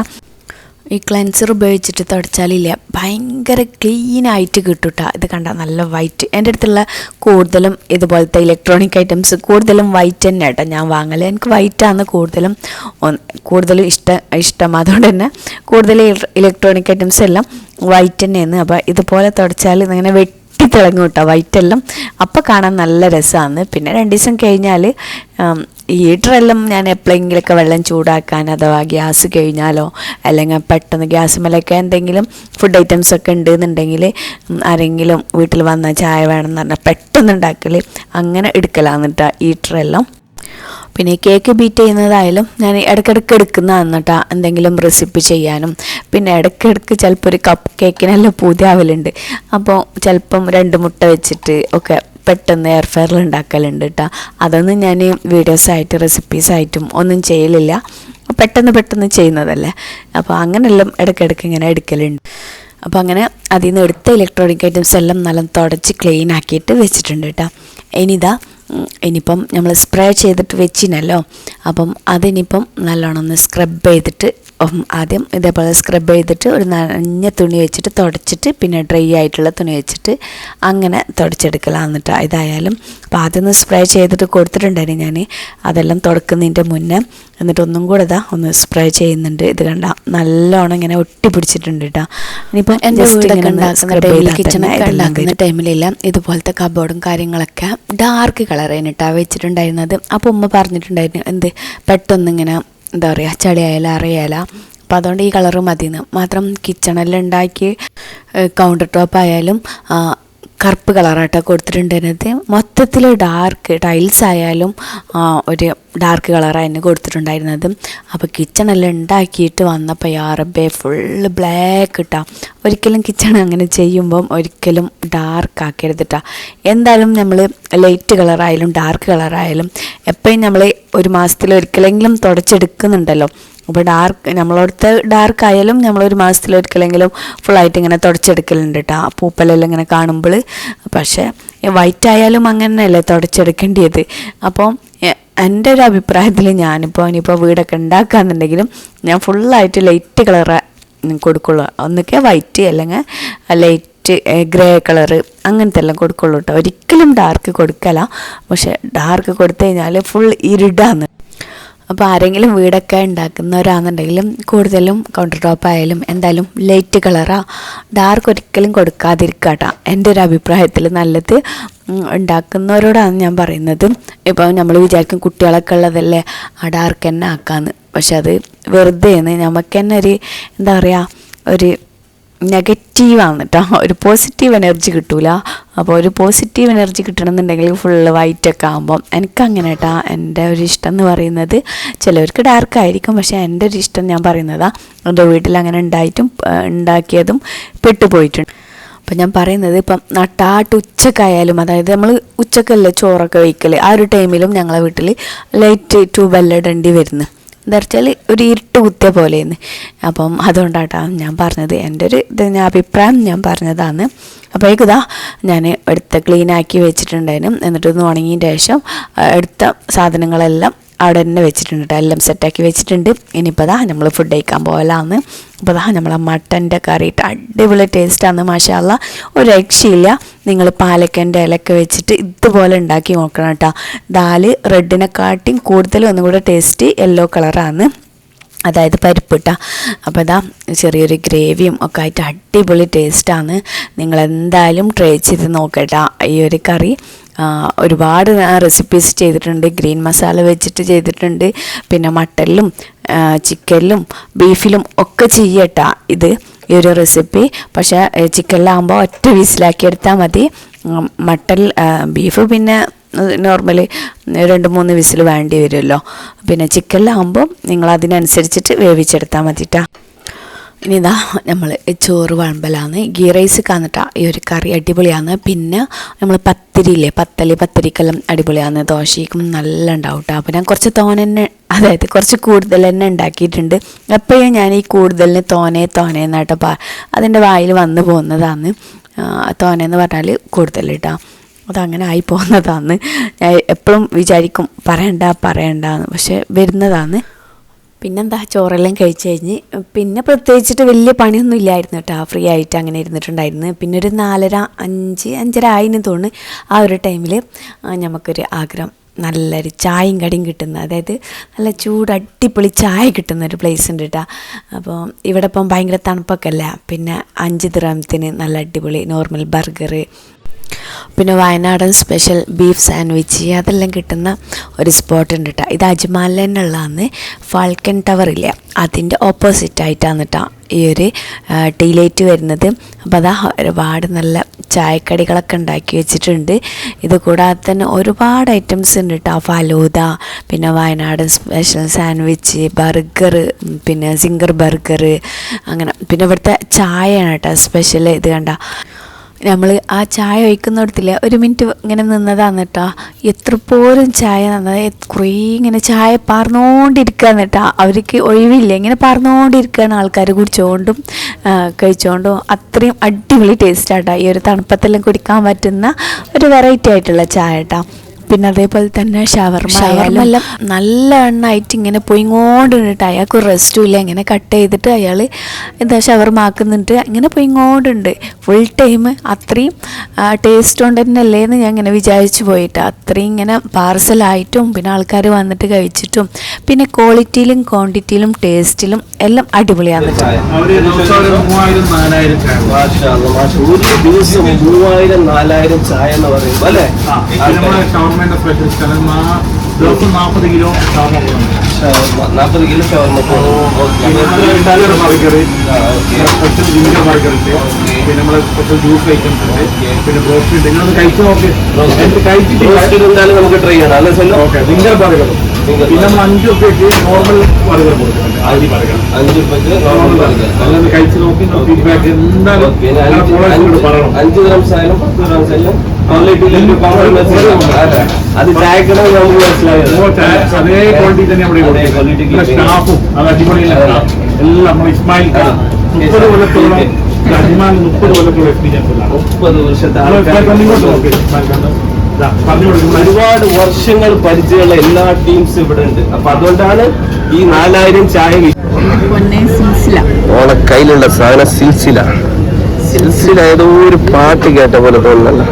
ഈ ക്ലെൻസർ ഉപയോഗിച്ചിട്ട് തുടച്ചാലില്ല. ഭയങ്കര ക്ലീൻ ആയിട്ട് കിട്ടുട്ടാ. ഇത് കണ്ട നല്ല വൈറ്റ് എന്റെ അടുത്തുള്ള കൂടുതലും ഇതുപോലത്തെ ഇലക്ട്രോണിക് ഐറ്റംസ് കൂടുതലും വൈറ്റ് തന്നെ കേട്ടോ ഞാൻ വാങ്ങൽ എനിക്ക് വൈറ്റാണ് കൂടുതലും കൂടുതലും ഇഷ്ടം ഇഷ്ടം. അതുകൊണ്ട് തന്നെ കൂടുതൽ ഇലക്ട്രോണിക് ഐറ്റംസ് എല്ലാം വൈറ്റ് തന്നെയാണ്. അപ്പോൾ ഇതുപോലെ തുടച്ചാൽ ഇങ്ങനെ വെട്ടിത്തിളങ്ങും കേട്ടോ വൈറ്റെല്ലാം അപ്പോൾ കാണാൻ നല്ല രസമാണ് പിന്നെ രണ്ട് ദിവസം കഴിഞ്ഞാൽ ഹീറ്ററെല്ലാം ഞാൻ എപ്പോഴെങ്കിലൊക്കെ വെള്ളം ചൂടാക്കാൻ അഥവാ ഗ്യാസ് കഴിഞ്ഞാലോ അല്ലെങ്കിൽ പെട്ടെന്ന് ഗ്യാസ് മേലൊക്കെ എന്തെങ്കിലും ഫുഡ് ഐറ്റംസ് ഒക്കെ ഉണ്ട് എന്നുണ്ടെങ്കിൽ ആരെങ്കിലും വീട്ടിൽ വന്നാൽ ചായ വേണം വേണമെന്ന് പറഞ്ഞാൽ പെട്ടെന്ന് ഉണ്ടാക്കൽ അങ്ങനെ എടുക്കലാന്ന് കേട്ടോ ഹീറ്ററെല്ലാം. പിന്നെ കേക്ക് ബീറ്റ് ചെയ്യുന്നതായാലും ഞാൻ ഇടയ്ക്കിടയ്ക്ക് എടുക്കുന്നതാണ് കേട്ടോ എന്തെങ്കിലും റെസിപ്പി ചെയ്യാനും. പിന്നെ ഇടയ്ക്കിടയ്ക്ക് ചിലപ്പോൾ ഒരു കപ്പ് കേക്കിനെല്ലാം പൂതിയാവലുണ്ട് അപ്പോൾ ചിലപ്പം രണ്ട് മുട്ട വെച്ചിട്ട് ഒക്കെ പെട്ടെന്ന് എയർ ഫയറിൽ ഉണ്ടാക്കലുണ്ട് കേട്ടോ അതൊന്നും ഞാൻ വീഡിയോസായിട്ട് റെസിപ്പീസായിട്ടും ഒന്നും ചെയ്യലില്ല. പെട്ടെന്ന് പെട്ടെന്ന് ചെയ്യുന്നതല്ലേ. അപ്പോൾ അങ്ങനെയെല്ലാം ഇടയ്ക്കിടയ്ക്ക് ഇങ്ങനെ എടുക്കലുണ്ട്. അപ്പോൾ അങ്ങനെ അതിൽ നിന്ന് എടുത്ത ഇലക്ട്രോണിക് ഐറ്റംസ് എല്ലാം നല്ല തുടച്ച് ക്ലീൻ ആക്കിയിട്ട് വെച്ചിട്ടുണ്ട് കേട്ടോ ഇനിതാ ഇനിയിപ്പം നമ്മൾ സ്പ്രേ ചെയ്തിട്ട് വെച്ചിനല്ലോ. അപ്പം അതിനിപ്പം നല്ലോണം ഒന്ന് സ്ക്രബ് ചെയ്തിട്ട് ആദ്യം ഇതേപോലെ സ്ക്രബ് ചെയ്തിട്ട് ഒരു നനഞ്ഞ തുണി വെച്ചിട്ട് തുടച്ചിട്ട് പിന്നെ ഡ്രൈ ആയിട്ടുള്ള തുണി വെച്ചിട്ട് അങ്ങനെ തുടച്ചെടുക്കലാന്നിട്ട് ഇതായാലും അപ്പോൾ ആദ്യം സ്പ്രേ ചെയ്തിട്ട് കൊടുത്തിട്ടുണ്ടായിരുന്നു ഞാൻ അതെല്ലാം തുടക്കുന്നതിന്റെ മുന്നേ. എന്നിട്ട് ഒന്നും കൂടെ ഇതാ ഒന്ന് സ്പ്രേ ചെയ്യുന്നുണ്ട്. ഇത് കണ്ട നല്ലോണം ഇങ്ങനെ ഒട്ടി പിടിച്ചിട്ടുണ്ട് കേട്ടോ. ഇനിയിപ്പോൾ എന്റെ വീടൊക്കെ ഉണ്ടാക്കുന്ന ടൈമിൽ കിച്ചണൊക്കെ ഉണ്ടാക്കുന്ന ടൈമിലെല്ലാം ഇതുപോലത്തെ കബോർഡും കാര്യങ്ങളൊക്കെ ഡാർക്ക് കളർ ആയിട്ടാണ് വെച്ചിട്ടുണ്ടായിരുന്നത്. അപ്പോൾ ഉമ്മ പറഞ്ഞിട്ടുണ്ടായിരുന്നു എന്ത് പെട്ടെന്ന് ഇങ്ങനെ എന്താ പറയുക ചളിയായാലും അറിയാല അപ്പോൾ അതുകൊണ്ട് ഈ കളറ് മതിയെന്ന്. മാത്രം കിച്ചണിലുണ്ടാക്കി കൗണ്ടർ ടോപ്പ് ആയാലും കറുപ്പ് കളറായിട്ടാണ് കൊടുത്തിട്ടുണ്ടായിരുന്നത് മൊത്തത്തിൽ ഡാർക്ക് ടൈൽസ് ആയാലും ഒരു ഡാർക്ക് കളറായിരുന്നു കൊടുത്തിട്ടുണ്ടായിരുന്നത്. അപ്പോൾ കിച്ചണെല്ലാം ഉണ്ടാക്കിയിട്ട് വന്നപ്പോൾ യാറബേ ഫുള്ള് ബ്ലാക്ക് ഇട്ടാ ഒരിക്കലും കിച്ചൺ അങ്ങനെ ചെയ്യുമ്പം ഒരിക്കലും ഡാർക്ക് ആക്കരുത് ട്ടാ എന്തായാലും നമ്മൾ ലൈറ്റ് കളറായാലും ഡാർക്ക് കളറായാലും എപ്പോഴും നമ്മൾ ഒരു മാസത്തിൽ ഒരിക്കലെങ്കിലും തുടച്ചെടുക്കുന്നുണ്ടല്ലോ. അപ്പോൾ ഡാർക്ക് നമ്മളടുത്ത് ഡാർക്ക് ആയാലും നമ്മളൊരു മാസത്തിലൊരിക്കലെങ്കിലും ഫുള്ളായിട്ട് ഇങ്ങനെ തുടച്ചെടുക്കലുണ്ട് കേട്ടോ പൂപ്പലെല്ലാം ഇങ്ങനെ കാണുമ്പോൾ പക്ഷേ വൈറ്റ് ആയാലും അങ്ങനെയല്ലേ തുടച്ചെടുക്കേണ്ടത് അപ്പോൾ അപ്പം എന്റെ ഒരു അഭിപ്രായത്തിൽ ഞാനിപ്പോൾ ഇനിയിപ്പോൾ വീടൊക്കെ ഉണ്ടാക്കുകയാണെന്നുണ്ടെങ്കിലും ഞാൻ ഫുള്ളായിട്ട് ലൈറ്റ് കളറ് കൊടുക്കുള്ളൂ. ഒന്നൊക്കെ വൈറ്റ് അല്ലെങ്കിൽ ലൈറ്റ് ഗ്രേ കളർ അങ്ങനത്തെ എല്ലാം കൊടുക്കുള്ളൂ കേട്ടോ ഒരിക്കലും ഡാർക്ക് കൊടുക്കല. പക്ഷേ ഡാർക്ക് കൊടുത്തു കഴിഞ്ഞാൽ ഫുൾ ഇരുടാന്ന്. അപ്പോൾ ആരെങ്കിലും വീടൊക്കെ ഉണ്ടാക്കുന്നവരാണെന്നുണ്ടെങ്കിലും കൂടുതലും കൗണ്ടർ ടോപ്പ് ആയാലും എന്തായാലും ലൈറ്റ് കളറാ ഡാർക്ക് ഒരിക്കലും കൊടുക്കാതിരിക്കുക കേട്ടോ എന്റെ ഒരു അഭിപ്രായത്തിൽ നല്ലത് ഉണ്ടാക്കുന്നവരോടാണ് ഞാൻ പറയുന്നത്. ഇപ്പോൾ നമ്മൾ വിചാരിക്കും കുട്ടികളൊക്കെ ഉള്ളതല്ലേ ആ ഡാർക്ക് തന്നെ ആക്കാമെന്ന് പക്ഷെ അത് വെറുതെ നമുക്ക് തന്നെ ഒരു എന്താ പറയുക ഒരു നെഗറ്റീവാണ് കേട്ടോ ഒരു പോസിറ്റീവ് എനർജി കിട്ടൂല. അപ്പോൾ ഒരു പോസിറ്റീവ് എനർജി കിട്ടണമെന്നുണ്ടെങ്കിൽ ഫുള്ള് വൈറ്റൊക്കെ ആകുമ്പം എനിക്കങ്ങനെ കേട്ടോ എന്റെ ഒരു ഇഷ്ടം എന്ന് പറയുന്നത് ചിലവർക്ക് ഡാർക്ക് ആയിരിക്കും. പക്ഷേ എന്റെ ഒരു ഇഷ്ടം ഞാൻ പറയുന്നതാ. എന്റെ വീട്ടിൽ അങ്ങനെ ഉണ്ടായിട്ടും ഉണ്ടാക്കിയതും പെട്ടുപോയിട്ടുണ്ട്. അപ്പം ഞാൻ പറയുന്നത് ഇപ്പം നട്ടാട്ട് ഉച്ചക്കായാലും അതായത് നമ്മൾ ഉച്ചക്കല്ലേ ചോറൊക്കെ വയ്ക്കൽ ആ ഒരു ടൈമിലും ഞങ്ങളെ വീട്ടിൽ ലൈറ്റ് ട്യൂബെല്ലാം ഇടേണ്ടി വരുന്നു. എന്താ വെച്ചാൽ ഒരു ഇരുട്ട് കുത്തിയ പോലെയെന്ന് അപ്പം അതുകൊണ്ടാട്ടാ ഞാൻ പറഞ്ഞത്. എന്റെ ഒരു ഇത് ഞാൻ അഭിപ്രായം ഞാൻ പറഞ്ഞതാണ്. അപ്പോൾ ഇതാ ഞാൻ എടുത്ത് ക്ലീനാക്കി വെച്ചിട്ടുണ്ടായിരുന്നു. എന്നിട്ട് ഒന്ന് ഉണങ്ങിയതിന് ശേഷം എടുത്ത സാധനങ്ങളെല്ലാം അവിടെ തന്നെ വെച്ചിട്ടുണ്ട്. കേട്ടോ എല്ലാം സെറ്റാക്കി വെച്ചിട്ടുണ്ട്. ഇനിയിപ്പോൾ ദാ നമ്മൾ ഫുഡ് കഴിക്കാൻ പോകലാന്ന് അപ്പോൾ ദാ നമ്മളെ മട്ടന്റെ കറിയിട്ട് അടിപൊളി ടേസ്റ്റാണ് മാഷാല്ല ഒരു രക്ഷയില്ല. നിങ്ങൾ പാലക്കന്റെ ഇലക്കെ വെച്ചിട്ട് ഇതുപോലെ ഉണ്ടാക്കി നോക്കണം കേട്ടോ. ദാൽ റെഡിനെക്കാട്ടിയും കൂടുതലും ഒന്നും കൂടെ ടേസ്റ്റ് യെല്ലോ കളറാണ് അതായത് പരിപ്പ് പരിപ്പിട്ട അപ്പോൾ ഇതാ ചെറിയൊരു ഗ്രേവിയും ഒക്കെ ആയിട്ട് അടിപൊളി ടേസ്റ്റാണ് നിങ്ങൾ എന്തായാലും ട്രൈ ചെയ്ത് നോക്കട്ടാ ഈ ഒരു കറി. ഒരുപാട് റെസിപ്പീസ് ചെയ്തിട്ടുണ്ട്. ഗ്രീൻ മസാല വെച്ചിട്ട് ചെയ്തിട്ടുണ്ട്. പിന്നെ മട്ടലിലും ചിക്കനിലും ബീഫിലും ഒക്കെ ചെയ്യട്ടാ ഇത് ഈ ഒരു റെസിപ്പി പക്ഷേ ചിക്കനിലാകുമ്പോൾ ഒറ്റ വിസിലാക്കി എടുത്താൽ മതി. മട്ടൽ ബീഫ് പിന്നെ നോർമലി രണ്ട് മൂന്ന് വിസിൽ വേണ്ടി വരുമല്ലോ. പിന്നെ ചിക്കനിലാകുമ്പോൾ നിങ്ങൾ അതിനനുസരിച്ചിട്ട് വേവിച്ചെടുത്താൽ മതിട്ടാ. ഇനി ഇതാ നമ്മൾ ചോറ് വിളമ്പലാണ്. ഗീ റൈസ് കാന്നിട്ടാ ഈ ഒരു കറി അടിപൊളിയാണ്. പിന്നെ നമ്മൾ പത്തിരിയില്ലേ പത്തലി പത്തിരിക്കെല്ലാം അടിപൊളിയാണ്. ദോശയ്ക്കും നല്ല ഉണ്ടാവും കേട്ടോ അപ്പോൾ ഞാൻ കുറച്ച് തോനെ തന്നെ അതായത് കുറച്ച് കൂടുതൽ തന്നെ ഉണ്ടാക്കിയിട്ടുണ്ട്. എപ്പോഴും ഞാൻ ഈ കൂടുതലിന് തോനെ തോനെ എന്നാട്ടോ പാ അതിന്റെ വായിൽ വന്നു പോകുന്നതാണ്. തോനെന്ന് പറഞ്ഞാൽ കൂടുതൽ കേട്ടോ അതങ്ങനെ ആയി പോകുന്നതാണ്. ഞാൻ എപ്പോഴും വിചാരിക്കും പറയണ്ട പറയണ്ടെന്ന്. പക്ഷെ വരുന്നതാണ്. പിന്നെന്താ ചോറെല്ലാം കഴിച്ച് കഴിഞ്ഞ് പിന്നെ പ്രത്യേകിച്ചിട്ട് വലിയ പണിയൊന്നും ഇല്ലായിരുന്നു കേട്ടോ. ഫ്രീ ആയിട്ട് അങ്ങനെ ഇരുന്നിട്ടുണ്ടായിരുന്നു. പിന്നെ ഒരു നാലര അഞ്ച് അഞ്ചര ആയിന്ന് തോന്നുന്നു ആ ഒരു ടൈമിൽ നമുക്കൊരു ആഗ്രഹം നല്ലൊരു ചായയും കടിയും കിട്ടുന്ന അതായത് നല്ല ചൂട് അടിപൊളി ചായ കിട്ടുന്ന ഒരു പ്ലേസ് ഉണ്ട് കേട്ടോ. അപ്പോൾ ഇവിടെ ഇപ്പം ഭയങ്കര തണുപ്പൊക്കെ അല്ല? പിന്നെ അഞ്ച് ദിറമത്തിന് നല്ല അടിപൊളി നോർമൽ ബർഗർ പിന്നെ വയനാടൻ സ്പെഷ്യൽ ബീഫ് സാൻഡ്വിച്ച് അതെല്ലാം കിട്ടുന്ന ഒരു സ്പോട്ട് ഉണ്ട് കേട്ടോ ഇത് അജ്മാലിൽ തന്നെയുള്ളതാണ് ഫാൾക്കൻ ടവർ ഇല്ല? അതിന്റെ ഓപ്പോസിറ്റ് ആയിട്ടാണ് കേട്ടോ ഈ ഒരു ടീ ലൈറ്റ് വരുന്നത്. അപ്പോൾ അതാ ഒരുപാട് നല്ല ചായക്കടികളൊക്കെ ഉണ്ടാക്കി വെച്ചിട്ടുണ്ട്. ഇത് കൂടാതെ തന്നെ ഒരുപാട് ഐറ്റംസ് ഉണ്ട് കേട്ടോ ഫലൂദ പിന്നെ വയനാടൻ സ്പെഷ്യൽ സാൻഡ്വിച്ച് ബർഗർ പിന്നെ സിംഗർ ബർഗർ അങ്ങനെ. പിന്നെ ഇവിടുത്തെ ചായയാണ് കേട്ടോ സ്പെഷ്യൽ ഇത് കണ്ട നമ്മൾ ആ ചായ ഒഴിക്കുന്നിടത്തില്ല ഒരു മിനിറ്റ് ഇങ്ങനെ നിന്നതാണ് കേട്ടോ എത്ര പോലും ചായ നന്നത് കുറേ ഇങ്ങനെ ചായ പാർന്നുകൊണ്ടിരിക്കുകയാണ് കേട്ടോ അവർക്ക് ഒഴിവില്ല ഇങ്ങനെ പാർന്നുകൊണ്ടിരിക്കുകയാണ് ആൾക്കാർ കുടിച്ചുകൊണ്ടും കഴിച്ചുകൊണ്ടും അത്രയും അടിപൊളി ടേസ്റ്റാട്ടോ ഈ ഒരു തണുപ്പത്തെല്ലാം കുടിക്കാൻ പറ്റുന്ന ഒരു വെറൈറ്റി ആയിട്ടുള്ള ചായ കേട്ടോ പിന്നെ അതേപോലെ തന്നെ ഷവർമ ഷവർമെല്ലാം നല്ല എണ്ണായിട്ട് ഇങ്ങനെ പൊയിങ്ങോണ്ടുണ്ട് അയാൾക്ക് റെസ്റ്റും ഇല്ല. ഇങ്ങനെ കട്ട് ചെയ്തിട്ട് അയാൾ എന്താ ഷവർമ ആക്കുന്നുണ്ട്. ഇങ്ങനെ പൊയിങ്ങോണ്ടുണ്ട്. ഫുൾ ടൈം അത്രയും ടേസ്റ്റ് കൊണ്ട് തന്നെ അല്ലേ എന്ന് ഞാൻ ഇങ്ങനെ വിചാരിച്ചു പോയിട്ട്. അത്രയും ഇങ്ങനെ പാർസലായിട്ടും പിന്നെ ആൾക്കാർ വന്നിട്ട് കഴിച്ചിട്ടും പിന്നെ ക്വാളിറ്റിയിലും ക്വാണ്ടിറ്റിയിലും ടേസ്റ്റിലും എല്ലാം അടിപൊളിയാണ്. ഒരു ചായ ദിവസം മൂവായിരം നാലായിരം എന്ന് പറയുമ്പോ അല്ലേ? ആ ഇത് നമ്മളെ ഷവർമേന്റെ സ്പെഷ്യൽ സ്ഥലം നാ- ദിവസം നാൽപ്പത് കിലോ നാൽപ്പത് kilo shawarma burger special ginger ഉണ്ട് പിന്നെ നമ്മളെ സ്പെഷ്യൽ ജ്യൂസ് ഐറ്റംസ് ഉണ്ട് പിന്നെ ബ്രോസ്റ്റ് ഉണ്ട് നിങ്ങളൊന്ന് കഴിച്ചു? നോക്കി കഴിച്ചിട്ട് നമുക്ക് ട്രൈ ചെയ്യണം അല്ലേ ഓക്കെ. ജിഞ്ചർ ബർഗർ പിന്നെ നമ്മൾ അഞ്ച് റുപ്യക്ക് നോർമൽ ബർഗർ കൊടുക്കുന്നുണ്ട് അഞ്ച് കഴിച്ച് നോക്കി ഫീഡ്ബാക്ക് എന്തായാലും അഞ്ച് ഗ്രാംസ് ആയാലും പത്ത് ഗ്രാംസ് ആയാലും ക്വാളിറ്റിയിൽ കോംപ്രമൈസ് അതെ. അത് ചായക്കട നമുക്ക് മനസ്സിലായത് ഓ, ചായ അതേ ക്വാളിറ്റി തന്നെ നമ്മുടെ. സ്റ്റാഫും അത്. അടിപൊളിയില്ല. എല്ലാം ഇസ്മായിൽ ഖാൻ. മുപ്പത് കൊല്ലത്തോളം അജ്മാൻ മുപ്പത് കൊല്ലത്തോളം എക്സ്പീരിയൻസ് മുപ്പത് വർഷത്തെ ഒരുപാട് വർഷങ്ങൾ പരിചയമുള്ള എല്ലാ ടീംസും ഇവിടെ ഉണ്ട്. അപ്പൊ അതുകൊണ്ടാണ് ഈ നാലായിരം ചായ ഓളെ കയ്യിലുള്ള സാധനം സിൽസില. സിൽസില ഏതോ ഒരു പാട്ട് കേട്ട പോലെ തോന്നുന്നല്ല.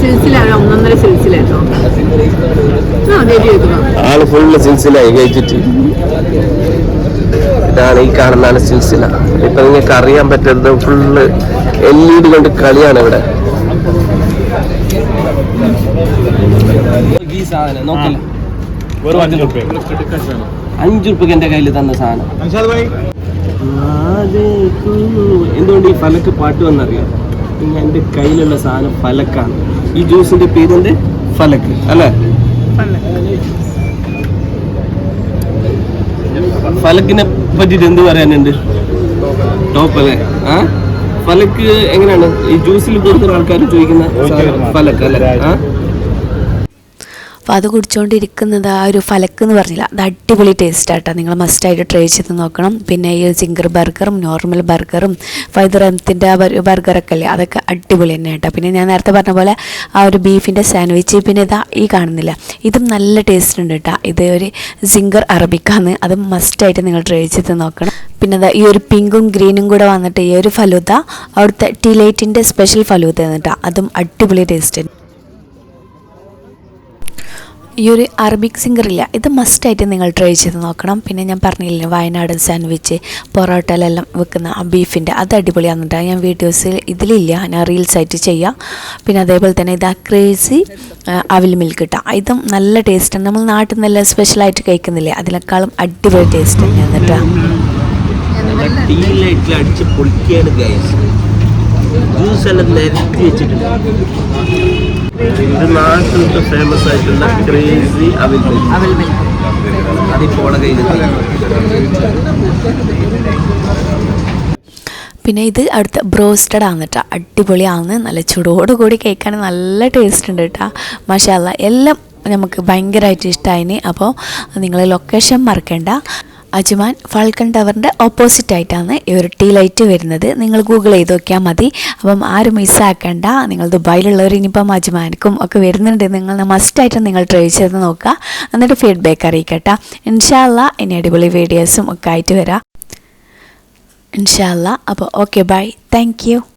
സിൽസിലാണ് ഒന്നൊന്നര സിൽസിലാട്ടോ ആൾ ഫുള്ള് സിൽസിലായി കഴിച്ചിട്ട്. ഇതാണ് ഈ കാണുന്നതാണ് സിൽസില ഇപ്പൊ നിങ്ങൾക്ക് അറിയാൻ പറ്റുന്നത് ഫുള്ള് എൽ ഇ ഡി കൊണ്ട് കളിയാണ് ഇവിടെ. ഈ സാധനം നോക്കില്ല. വെറും അഞ്ച് റുപ്യ എന്റെ കയ്യിൽ തന്ന സാധനം. എന്തുകൊണ്ട് ഈ ഫലക്ക് പാട്ട് വന്നറിയാം? എന്റെ കയ്യിലുള്ള സാധനം ഫലക്കാണ്. ഈ ജ്യൂസിന്റെ പേരെന്ത്? ഫലക്ക് അല്ലേ? ഫലക്കിനെ പറ്റിട്ട് എന്ത് പറയാനുണ്ട്? ടോപ്പ് അല്ലേ ആ? ഫലക്ക് എങ്ങനെയാണ്? ഈ ജ്യൂസിൽ കൂടുതൽ ആൾക്കാർ ചോദിക്കുന്ന ഫലക്ക് അല്ലേ? ആ? അപ്പോൾ അത് കുടിച്ചുകൊണ്ടിരിക്കുന്നത് ആ ഒരു ഫലക്ക് എന്ന് പറഞ്ഞില്ല. അത് അടിപൊളി ടേസ്റ്റ് ആട്ടോ. നിങ്ങൾ മസ്റ്റായിട്ട് ട്രൈ ചെയ്ത് നോക്കണം. പിന്നെ ഈ സിംഗർ ബർഗറും നോർമൽ ബർഗറും ഫൈദറത്തിന്റെ ബർഗറൊക്കെ അല്ലേ അതൊക്കെ അടിപൊളി തന്നെ കേട്ടോ പിന്നെ ഞാൻ നേരത്തെ പറഞ്ഞ പോലെ ആ ഒരു ബീഫിന്റെ സാൻഡ്വിച്ച് പിന്നെ ഇതാ ഈ കാണുന്നില്ല. ഇതും നല്ല ടേസ്റ്റ് ഉണ്ട് കേട്ടോ ഇത് ഒരു സിംഗർ അറബിക്കാന്ന്. അത് മസ്റ്റായിട്ട് നിങ്ങൾ ട്രൈ ചെയ്ത് നോക്കണം. പിന്നെ ഈ ഒരു പിങ്കും ഗ്രീനും കൂടെ വന്നിട്ട് ഈ ഒരു ഫലൂത അവിടുത്തെ ടിലേറ്റിന്റെ സ്പെഷ്യൽ ഫലൂത എന്നിട്ടാണ് അതും അടിപൊളി ടേസ്റ്റ് ഈ ഒരു അറബിക് സിംഗറില്ല ഇത് മസ്റ്റായിട്ട് നിങ്ങൾ ട്രൈ ചെയ്ത് നോക്കണം. പിന്നെ ഞാൻ പറഞ്ഞില്ലേ വയനാടൻ സാൻഡ്വിച്ച് പൊറോട്ടയിലെല്ലാം വെക്കുന്ന ആ ബീഫിന്റെ അത് അടിപൊളിയാണെന്നിട്ട് ഞാൻ വീഡിയോസിൽ ഇതിലില്ല. ഞാൻ റീൽസ് ആയിട്ട് ചെയ്യാം. പിന്നെ അതേപോലെ തന്നെ ഇത് ക്രേസി അവിൽ മിൽക്ക് കിട്ടാം ഇതും നല്ല ടേസ്റ്റാണ് നമ്മൾ നാട്ടിൽ നിന്നെല്ലാം സ്പെഷ്യലായിട്ട് കഴിക്കുന്നില്ലേ? അതിനേക്കാളും അടിപൊളി ടേസ്റ്റ് തന്നെയാണ് കേട്ടോ ജ്യൂസ് എല്ലാം നിരത്തി വെച്ചിട്ടുണ്ട്. ഇത് നാട്ടിലത്തെ ഫേമസ് ആയിട്ടുള്ള ക്രേസി അവിൽ അതിപ്പോൾ കയ്യിൽ പിന്നെ ഇത് അടുത്ത ബ്രോസ്റ്റഡ് ആണ് കേട്ടോ. അടിപൊളിയാണ്. നല്ല ചൂടോട് കൂടി കേൾക്കാൻ നല്ല ടേസ്റ്റ് ഉണ്ട് കേട്ടോ. മഷാല എല്ലാം നമുക്ക് ഭയങ്കരമായിട്ട് ഇഷ്ടമായിന് അപ്പോൾ നിങ്ങൾ ലൊക്കേഷൻ മറക്കണ്ട. അജ്മാൻ ഫാൽക്കൺ ടവറിന്റെ ഓപ്പോസിറ്റ് ആയിട്ടാണ് ഈ ഒരു ടീ ലൈറ്റ് വരുന്നത്. നിങ്ങൾ ഗൂഗിൾ ചെയ്ത് നോക്കിയാൽ മതി. അപ്പം ആരും മിസ്സാക്കണ്ട നിങ്ങൾ ദുബായിലുള്ളവർ ഇനിയിപ്പം അജ്മാനിക്കും ഒക്കെ വരുന്നുണ്ട്. നിങ്ങൾ മസ്റ്റായിട്ട് നിങ്ങൾ ട്രൈ ചെയ്ത് നോക്കുക. എന്നിട്ട് ഫീഡ്ബാക്ക് അറിയിക്കട്ടെ. ഇൻഷാല്ല ഇനി അടിപൊളി വീഡിയോസും ഒക്കെ ആയിട്ട് വരാം. ഇൻഷാല്ല അപ്പോൾ ഓക്കെ ബൈ താങ്ക്